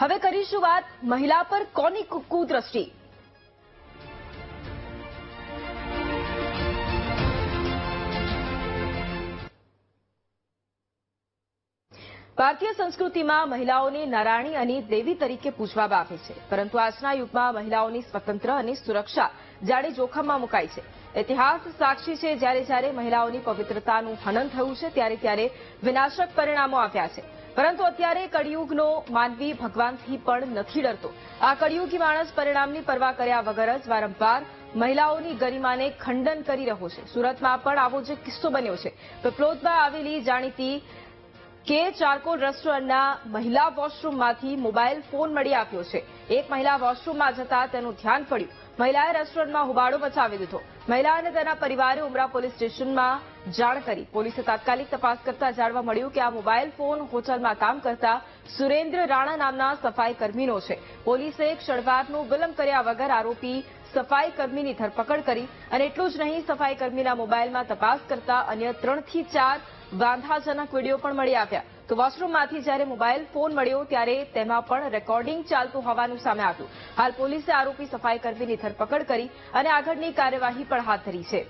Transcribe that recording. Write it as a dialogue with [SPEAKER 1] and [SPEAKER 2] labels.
[SPEAKER 1] હવે કરીશું વાત મહિલા પર કોની કુદ્રષ્ટિ? ભારતીય સંસ્કૃતિમાં મહિલાઓને નારાયણી અને દેવી તરીકે પૂજવામાં આવે છે. પરંતુ આજના યુગમાં મહિલાઓની સ્વતંત્ર અને સુરક્ષા જાણે જોખમમાં મુકાઈ છે. ઇતિહાસ સાક્ષી છે, જ્યારે જ્યારે મહિલાઓની પવિત્રતાનું હનન થયું છે, ત્યારે ત્યારે વિનાશક પરિણામો આવ્યા છે. પરંતુ અત્યારે કળિયુગનો માનવી ભગવાનથી પણ નથી ડરતો. આ કળિયુગી માણસ પરિણામની પરવા કર્યા વગર જ વારંવાર મહિલાઓની ગરિમાને ખંડન કરી રહ્યો છે. સુરતમાં પણ આવો જ કિસ્સો બન્યો છે. પીપલોદમાં આવેલી જાણીતી કે ચારકોલ રેસ્ટોરન્ટના મહિલા વોશરૂમમાંથી મોબાઈલ ફોન મળી આવ્યો છે. એક મહિલા વોશરૂમમાં જતા તેનું ધ્યાન પડ્યું. મહિલાએ રેસ્ટોરન્ટમાં હોબાળો મચાવી દીધો. મહિલા અને તેના પરિવારે ઉમરા પોલીસ સ્ટેશનમાં જાણ કરી પોલીસે તાત્કાલિક તપાસ કરતા જાણવા મળ્યું કે આ મોબાઈલ ફોન હોટલમાં કામ કરતા સુરેન્દ્ર રાણા નામના સફાઈ છે. પોલીસે ક્ષણવારનો વિલંબ કર્યા વગર આરોપી સફાઈ ધરપકડ કરી અને એટલું જ નહીં સફાઈ મોબાઈલમાં તપાસ કરતા અન્ય ત્રણથી ચાર વાંધાજનક વીડિયો પણ મળી આવ્યા. તો વોશરૂમમાંથી જ્યારે મોબાઈલ ફોન મળ્યો ત્યારે તેમાં પણ રેકોર્ડિંગ ચાલતું હોવાનું સામે આવ્યું. હાલ પોલીસે આરોપી સફાઈ કર્મીની ધરપકડ કરી અને આગળની કાર્યવાહી પણ હાથ ધરી છે.